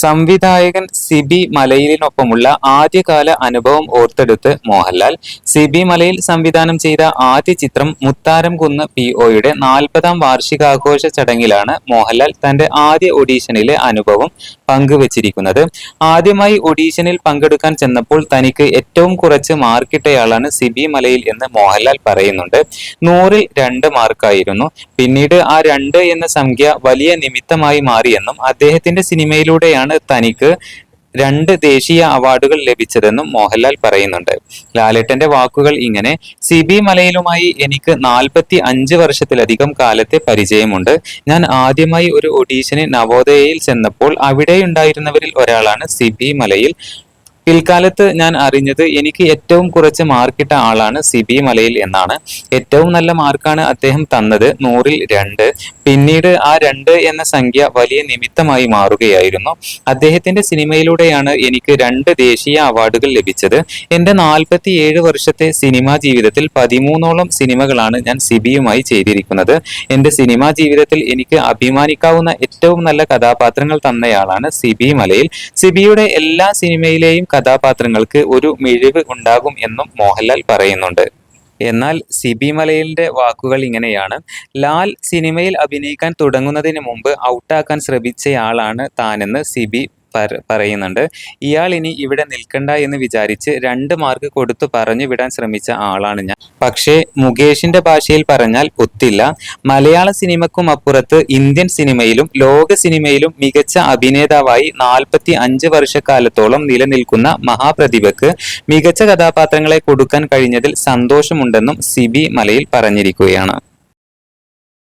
സംവിധായകൻ സിബി മലയിലിനൊപ്പമുള്ള ആദ്യകാല അനുഭവം ഓർത്തെടുത്ത് മോഹൻലാൽ. സിബി മലയിൽ സംവിധാനം ചെയ്ത ആദ്യ ചിത്രം മുത്താരം കുന്ന് പി ഒയുടെ നാൽപ്പതാം വാർഷികാഘോഷ ചടങ്ങിലാണ് മോഹൻലാൽ തന്റെ ആദ്യ ഒഡീഷനിലെ അനുഭവം പങ്കുവച്ചിരിക്കുന്നത്. ആദ്യമായി ഒഡീഷനിൽ പങ്കെടുക്കാൻ ചെന്നപ്പോൾ തനിക്ക് ഏറ്റവും കുറച്ച് മാർക്കിട്ടയാളാണ് സിബി മലയിൽ എന്ന് മോഹൻലാൽ പറയുന്നുണ്ട്. നൂറിൽ രണ്ട് മാർക്കായിരുന്നു. പിന്നീട് ആ രണ്ട് എന്ന സംഖ്യ വലിയ നിമിത്തമായി മാറിയെന്നും അദ്ദേഹത്തിന്റെ സിനിമയിലൂടെയാണ് തനിക്ക് രണ്ട് ദേശീയ അവാർഡുകൾ ലഭിച്ചതെന്നും മോഹൻലാൽ പറയുന്നുണ്ട്. ലാലേട്ടന്റെ വാക്കുകൾ ഇങ്ങനെ സി ബി മലയിലുമായി എനിക്ക് നാൽപ്പത്തി അഞ്ച് വർഷത്തിലധികം കാലത്തെ പരിചയമുണ്ട്. ഞാൻ ആദ്യമായി ഒരു ഒഡീഷന് നവോദയയിൽ ചെന്നപ്പോൾ അവിടെയുണ്ടായിരുന്നവരിൽ ഒരാളാണ് സിബി മലയിൽ പിൽക്കാലത്ത് ഞാൻ അറിഞ്ഞത് എനിക്ക് ഏറ്റവും കുറച്ച് മാർക്കിട്ട ആളാണ് സി ബി മലയിൽ എന്നാണ്. ഏറ്റവും നല്ല മാർക്കാണ് അദ്ദേഹം തന്നത് നൂറിൽ രണ്ട്. പിന്നീട് ആ രണ്ട് എന്ന സംഖ്യ വലിയ നിമിത്തമായി മാറുകയായിരുന്നു. അദ്ദേഹത്തിന്റെ സിനിമയിലൂടെയാണ് എനിക്ക് രണ്ട് ദേശീയ അവാർഡുകൾ ലഭിച്ചത്. എന്റെ നാൽപ്പത്തിയേഴ് വർഷത്തെ സിനിമാ ജീവിതത്തിൽ പതിമൂന്നോളം സിനിമകളാണ് ഞാൻ സിബിയുമായി ചെയ്തിരിക്കുന്നത്. എന്റെ സിനിമാ ജീവിതത്തിൽ എനിക്ക് അഭിമാനിക്കാവുന്ന ഏറ്റവും നല്ല കഥാപാത്രങ്ങൾ തന്നയാളാണ് സിബി മലയിൽ. സിബിയുടെ എല്ലാ സിനിമയിലെയും കഥാപാത്രങ്ങൾക്ക് ഒരു മിഴിവ് ഉണ്ടാകും എന്നും മോഹൻലാൽ പറയുന്നുണ്ട്. എന്നാൽ സിബി മലയിലിന്റെ വാക്കുകൾ ഇങ്ങനെയാണ്. ലാൽ സിനിമയിൽ അഭിനയിക്കാൻ തുടങ്ങുന്നതിന് മുമ്പ് ഔട്ടാക്കാൻ ശ്രമിച്ചയാളാണ് താനെന്ന് സിബി പറയുന്നുണ്ട്. ഇയാൾ ഇനി ഇവിടെ നിൽക്കണ്ട എന്ന് വിചാരിച്ച് രണ്ട് മാർക്ക് കൊടുത്തു പറഞ്ഞു വിടാൻ ശ്രമിച്ച ആളാണ് ഞാൻ. പക്ഷേ മുകേഷിന്റെ ഭാഷയിൽ പറഞ്ഞാൽ ഒത്തില്ല. മലയാള സിനിമക്കും അപ്പുറത്ത് ഇന്ത്യൻ സിനിമയിലും ലോക സിനിമയിലും മികച്ച അഭിനേതാവായി നാൽപ്പത്തി അഞ്ച് വർഷക്കാലത്തോളം നിലനിൽക്കുന്ന മഹാപ്രതിഭക്ക് മികച്ച കഥാപാത്രങ്ങളെ കൊടുക്കാൻ കഴിഞ്ഞതിൽ സന്തോഷമുണ്ടെന്നും സിബി മലയിൽ പറഞ്ഞിരിക്കുകയാണ്.